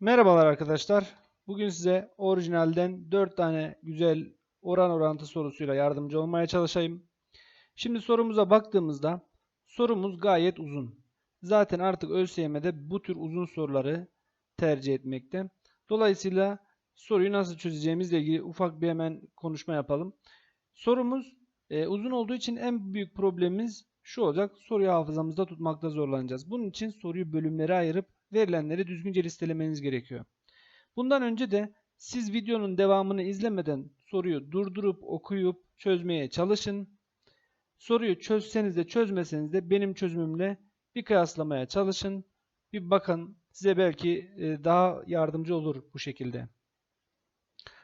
Merhabalar arkadaşlar. Bugün size orijinalden 4 tane güzel oran orantı sorusuyla yardımcı olmaya çalışayım. Şimdi sorumuza baktığımızda sorumuz gayet uzun. Zaten artık ÖSYM'de bu tür uzun soruları tercih etmekte. Dolayısıyla soruyu nasıl çözeceğimizle ilgili ufak bir hemen konuşma yapalım. Sorumuz e, uzun olduğu için en büyük problemimiz şu olacak. Soruyu hafızamızda tutmakta zorlanacağız. Bunun için soruyu bölümlere ayırıp verilenleri düzgünce listelemeniz gerekiyor. Bundan önce de siz videonun devamını izlemeden soruyu durdurup okuyup çözmeye çalışın. Soruyu çözseniz de çözmeseniz de benim çözümümle bir kıyaslamaya çalışın. Bir bakın size belki e, daha yardımcı olur bu şekilde.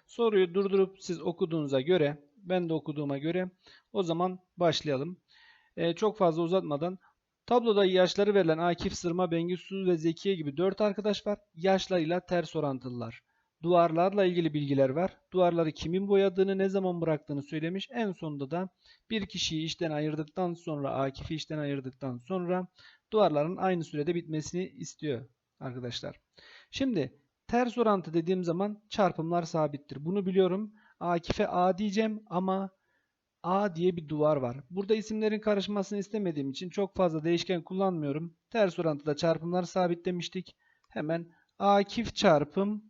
Soruyu durdurup siz okuduğunuza göre, ben de okuduğuma göre o zaman başlayalım. E, çok fazla uzatmadan Tabloda yaşları verilen Akif, Sırma, Bengisu ve Zekiye gibi 4 arkadaş var. Yaşlarıyla ters orantılılar. Duvarlarla ilgili bilgiler var. Duvarları kimin boyadığını, ne zaman bıraktığını söylemiş. En sonunda da bir kişiyi işten ayırdıktan sonra, Akif'i işten ayırdıktan sonra duvarların aynı sürede bitmesini istiyor arkadaşlar. Şimdi ters orantı dediğim zaman çarpımlar sabittir. Bunu biliyorum. Akif'e A diyeceğim ama A diye bir duvar var. Burada isimlerin karışmasını istemediğim için çok fazla değişken kullanmıyorum. Ters orantıda çarpımlar sabitlemiştik. Hemen Akif çarpım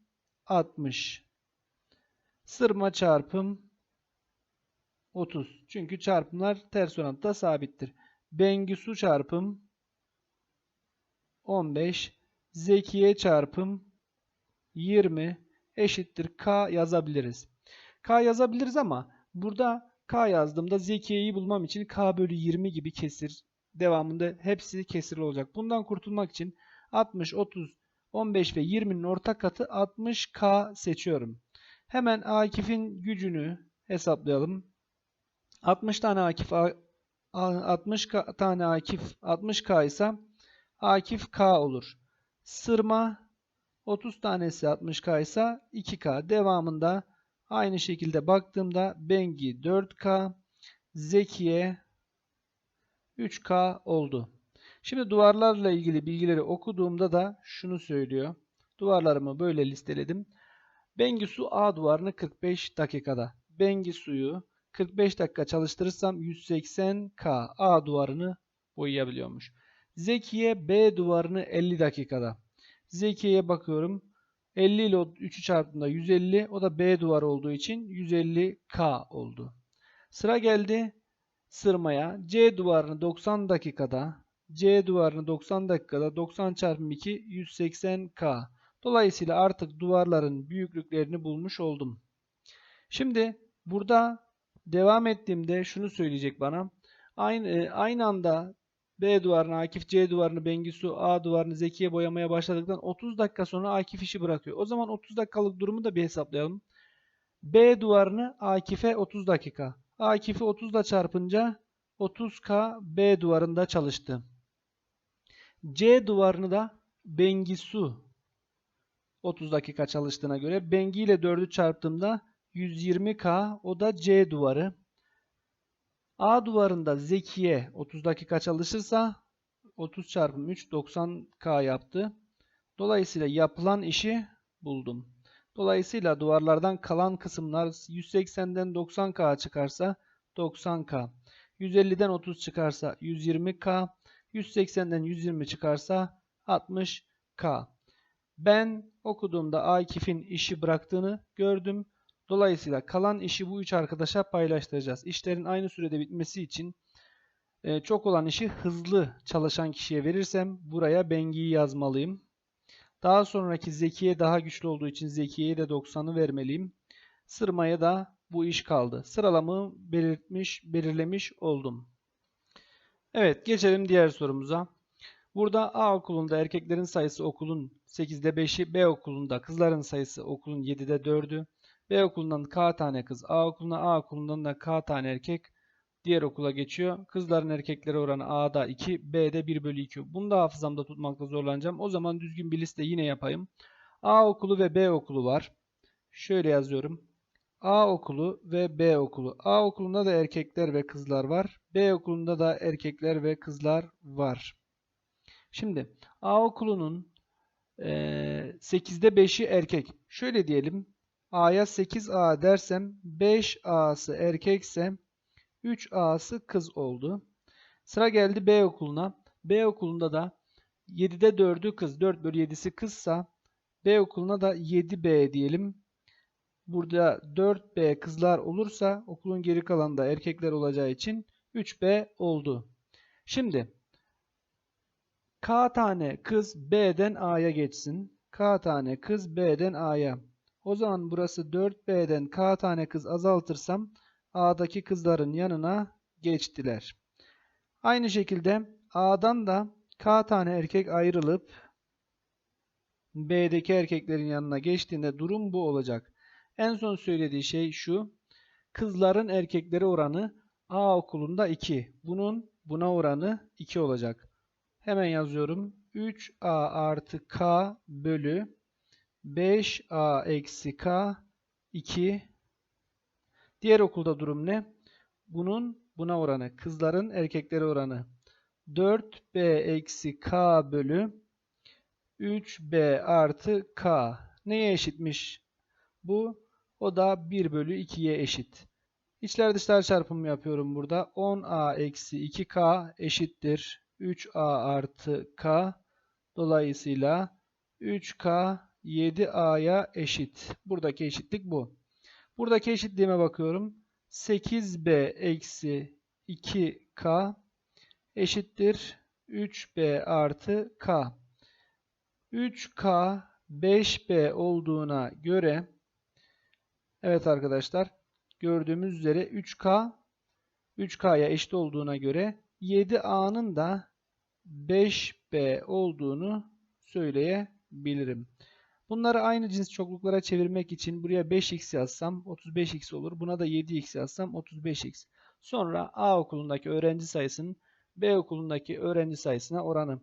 60. Sırma çarpım 30. Çünkü çarpımlar ters orantıda sabittir. Bengisu çarpım 15. Zekiye çarpım 20 eşittir K yazabiliriz. K yazabiliriz ama burada K yazdığımda Zekiye'yi bulmam için K bölü 20 gibi kesir. Devamında hepsi kesir olacak. Bundan kurtulmak için 60, 30, 15 ve 20'nin ortak katı 60K seçiyorum. Hemen Akif'in gücünü hesaplayalım. 60 tane Akif 60 tane Akif 60K ise Akif K olur. Sırma 30 tanesi 60K ise 2K. Devamında Aynı şekilde baktığımda Bengi 4K, Zekiye 3K oldu. Şimdi duvarlarla ilgili bilgileri okuduğumda da şunu söylüyor. Duvarlarımı böyle listeledim. Bengisu A duvarını 45 dakikada. Bengisu'yu 45 dakika çalıştırırsam 180K A duvarını boyayabiliyormuş. Zekiye B duvarını 50 dakikada. Zekiye'ye bakıyorum. 50 ile 3'ü çarptığında 150. O da B duvar olduğu için 150K oldu. Sıra geldi sırmaya. C duvarını 90 dakikada C duvarını 90 dakikada 90 çarpı 2 180K. Dolayısıyla artık duvarların büyüklüklerini bulmuş oldum. Şimdi burada devam ettiğimde şunu söyleyecek bana. Aynı, e, aynı anda B duvarını Akif, C duvarını Bengisu, A duvarını Zekiye boyamaya başladıktan 30 dakika sonra Akif işi bırakıyor. O zaman 30 dakikalık durumu da bir hesaplayalım. B duvarını Akif'e 30 dakika. Akif'i 30 da çarpınca 30K B duvarında çalıştı. C duvarını da Bengisu 30 dakika çalıştığına göre Bengi ile 4'ü çarptığımda 120K o da C duvarı. A duvarında Zekiye 30 dakika çalışırsa 30 çarpı 3 90K yaptı. Dolayısıyla yapılan işi buldum. Dolayısıyla duvarlardan kalan kısımlar 180'den 90K çıkarsa 90K. 150'den 30 çıkarsa 120K. 180'den 120 çıkarsa 60K. Ben okuduğumda Akif'in işi bıraktığını gördüm. Dolayısıyla kalan işi bu üç arkadaşa paylaştıracağız. İşlerin aynı sürede bitmesi için e, çok olan işi hızlı çalışan kişiye verirsem buraya Bengi'yi yazmalıyım. Daha sonraki Zekiye daha güçlü olduğu için Zekiye'ye de 90'ı vermeliyim. Sırmaya da bu iş kaldı. Sıralamı belirtmiş, belirlemiş oldum. Evet geçelim diğer sorumuza. Burada A okulunda erkeklerin sayısı okulun 8'de 5'i, B okulunda kızların sayısı okulun 7'de 4'ü, B okulundan K tane kız, A okuluna A okulundan da K tane erkek diğer okula geçiyor. Kızların erkeklere oranı A'da 2, B'de 1 bölü 2. Bunu da hafızamda tutmakta zorlanacağım. O zaman düzgün bir liste yine yapayım. A okulu ve B okulu var. Şöyle yazıyorum. A okulu ve B okulu. A okulunda da erkekler ve kızlar var. B okulunda da erkekler ve kızlar var. Şimdi A okulunun Ee, 8'de 5'i erkek. Şöyle diyelim. A'ya 8A dersem 5A'sı erkekse 3A'sı kız oldu. Sıra geldi B okuluna. B okulunda da 7'de 4'ü kız. 4 bölü 7'si kızsa B okuluna da 7B diyelim. Burada 4B kızlar olursa okulun geri kalanında erkekler olacağı için 3B oldu. Şimdi K tane kız B'den A'ya geçsin. K tane kız B'den A'ya. O zaman burası 4B'den K tane kız azaltırsam A'daki kızların yanına geçtiler. Aynı şekilde A'dan da K tane erkek ayrılıp B'deki erkeklerin yanına geçtiğinde durum bu olacak. En son söylediği şey şu. Kızların erkeklere oranı A okulunda 2. Bunun buna oranı 2 olacak. Hemen yazıyorum. 3A artı K bölü 5A eksi K 2. Diğer okulda durum ne? Bunun buna oranı. Kızların erkeklere oranı. 4B eksi K bölü 3B artı K. Neye eşitmiş? Bu o da 1 bölü 2'ye eşit. İçler dışlar çarpımı yapıyorum burada. 10A eksi 2K eşittir. 3A artı K. Dolayısıyla 3K 7A'ya eşit. Buradaki eşitlik bu. Buradaki eşitliğime bakıyorum. 8B eksi 2K eşittir. 3B artı K. 3K 5B olduğuna göre Evet arkadaşlar gördüğümüz üzere 3K 3K'ya eşit olduğuna göre 7A'nın da 5B olduğunu söyleyebilirim. Bunları aynı cins çokluklara çevirmek için buraya 5x yazsam 35x olur. Buna da 7x yazsam 35x. Sonra A okulundaki öğrenci sayısının B okulundaki öğrenci sayısına oranı.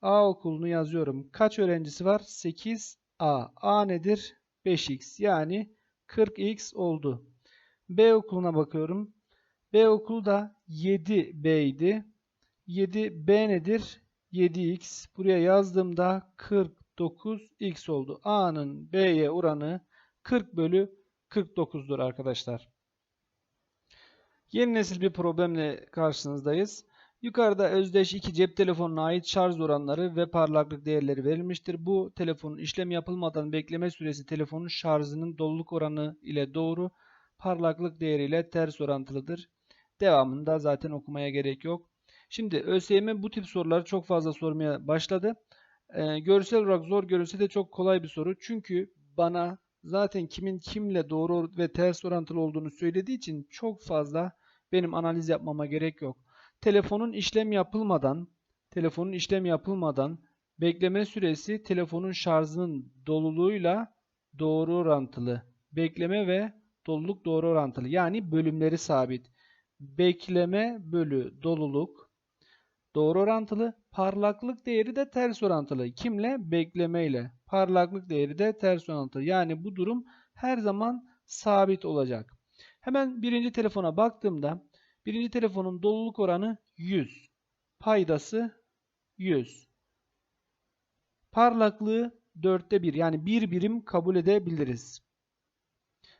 A okulunu yazıyorum. Kaç öğrencisi var? 8A. A nedir? 5x. Yani 40x oldu. B okuluna bakıyorum. B okulu da 7B idi. 7B nedir? 7x. Buraya yazdığımda 49x oldu. A'nın B'ye oranı 40 bölü 49'dur arkadaşlar. Yeni nesil bir problemle karşınızdayız. Yukarıda özdeş iki cep telefonuna ait şarj oranları ve parlaklık değerleri verilmiştir. Bu telefonun işlem yapılmadan bekleme süresi telefonun şarjının doluluk oranı ile doğru, parlaklık değeriyle ters orantılıdır. Devamında zaten okumaya gerek yok. Şimdi ÖSYM bu tip soruları çok fazla sormaya başladı. Ee, görsel olarak zor görünse de çok kolay bir soru. Çünkü bana zaten kimin kimle doğru ve ters orantılı olduğunu söylediği için çok fazla benim analiz yapmama gerek yok telefonun işlem yapılmadan telefonun işlem yapılmadan bekleme süresi telefonun şarjının doluluğuyla doğru orantılı. Bekleme ve doluluk doğru orantılı. Yani bölümleri sabit. Bekleme bölü doluluk doğru orantılı. Parlaklık değeri de ters orantılı. Kimle? Bekleme ile. Parlaklık değeri de ters orantılı. Yani bu durum her zaman sabit olacak. Hemen birinci telefona baktığımda Birinci telefonun doluluk oranı 100. Paydası 100. Parlaklığı 4'te 1 yani 1 birim kabul edebiliriz.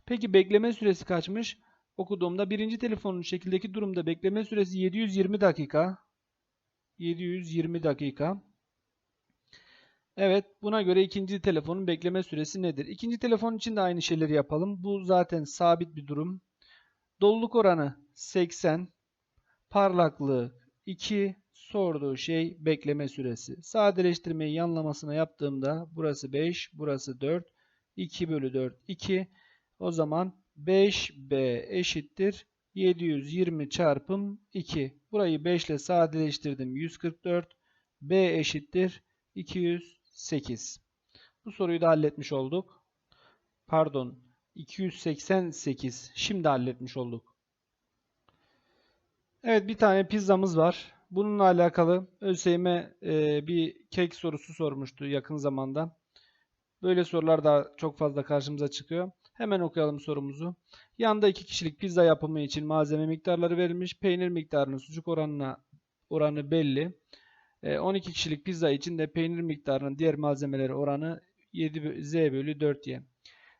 Peki bekleme süresi kaçmış? Okuduğumda birinci telefonun şekildeki durumda bekleme süresi 720 dakika. 720 dakika. Evet buna göre ikinci telefonun bekleme süresi nedir? İkinci telefon için de aynı şeyleri yapalım. Bu zaten sabit bir durum. Doluluk oranı 80. Parlaklığı 2. Sorduğu şey bekleme süresi. Sadeleştirmeyi yanlamasına yaptığımda burası 5, burası 4. 2 bölü 4 2. O zaman 5B eşittir 720 çarpım 2. Burayı 5 ile sadeleştirdim. 144. B eşittir 208. Bu soruyu da halletmiş olduk. Pardon 288. Şimdi halletmiş olduk. Evet bir tane pizzamız var. Bununla alakalı ÖSYM e, bir kek sorusu sormuştu yakın zamanda. Böyle sorular da çok fazla karşımıza çıkıyor. Hemen okuyalım sorumuzu. Yanda iki kişilik pizza yapımı için malzeme miktarları verilmiş. Peynir miktarının sucuk oranına oranı belli. E, 12 kişilik pizza için de peynir miktarının diğer malzemeleri oranı 7 bö- z bölü 4y.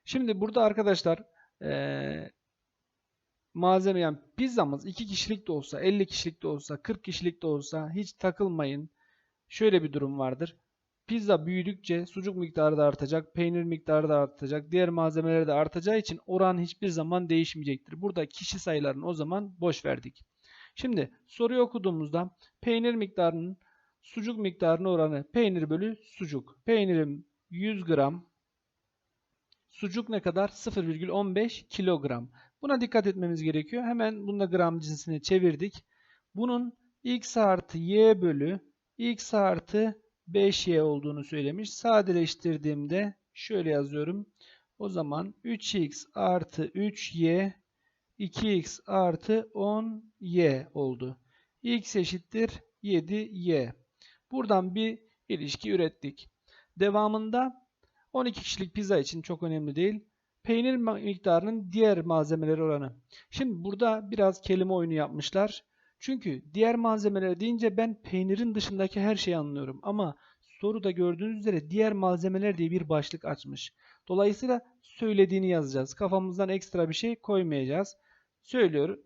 Şimdi burada arkadaşlar e, malzeme yani pizzamız 2 kişilik de olsa, 50 kişilik de olsa, 40 kişilik de olsa hiç takılmayın. Şöyle bir durum vardır. Pizza büyüdükçe sucuk miktarı da artacak, peynir miktarı da artacak, diğer malzemeler de artacağı için oran hiçbir zaman değişmeyecektir. Burada kişi sayılarını o zaman boş verdik. Şimdi soruyu okuduğumuzda peynir miktarının sucuk miktarının oranı peynir bölü sucuk. Peynirim 100 gram, sucuk ne kadar? 0,15 kilogram. Buna dikkat etmemiz gerekiyor. Hemen bunda gram cinsine çevirdik. Bunun x artı y bölü x artı 5y olduğunu söylemiş. Sadeleştirdiğimde şöyle yazıyorum. O zaman 3x artı 3y 2x artı 10y oldu. x eşittir 7y. Buradan bir ilişki ürettik. Devamında 12 kişilik pizza için çok önemli değil. Peynir miktarının diğer malzemeleri oranı. Şimdi burada biraz kelime oyunu yapmışlar. Çünkü diğer malzemeler deyince ben peynirin dışındaki her şeyi anlıyorum. Ama soruda gördüğünüz üzere diğer malzemeler diye bir başlık açmış. Dolayısıyla söylediğini yazacağız. Kafamızdan ekstra bir şey koymayacağız. Söylüyor.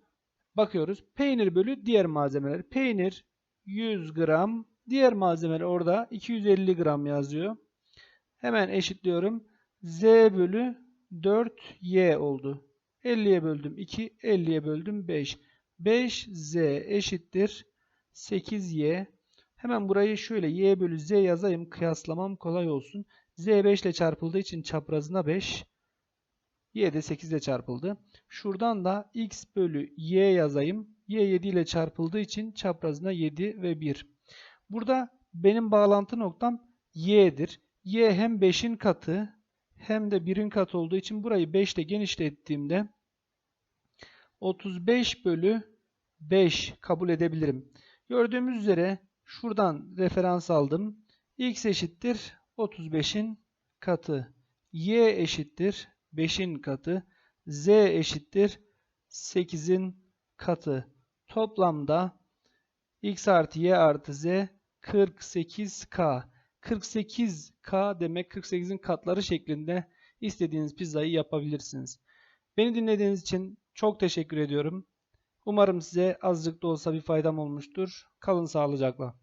Bakıyoruz. Peynir bölü diğer malzemeler. Peynir 100 gram. Diğer malzemeler orada 250 gram yazıyor. Hemen eşitliyorum. Z bölü 4y oldu. 50'ye böldüm 2, 50'ye böldüm 5. 5z eşittir 8y. Hemen burayı şöyle y bölü z yazayım. Kıyaslamam kolay olsun. z 5 ile çarpıldığı için çaprazına 5. y de 8 ile çarpıldı. Şuradan da x bölü y yazayım. y 7 ile çarpıldığı için çaprazına 7 ve 1. Burada benim bağlantı noktam y'dir. y hem 5'in katı hem de 1'in katı olduğu için burayı 5 ile genişlettiğimde 35 bölü 5 kabul edebilirim. Gördüğümüz üzere şuradan referans aldım. x eşittir 35'in katı. y eşittir 5'in katı. z eşittir 8'in katı. Toplamda x artı y artı z 48k. 48k demek 48'in katları şeklinde istediğiniz pizzayı yapabilirsiniz. Beni dinlediğiniz için çok teşekkür ediyorum. Umarım size azıcık da olsa bir faydam olmuştur. Kalın sağlıcakla.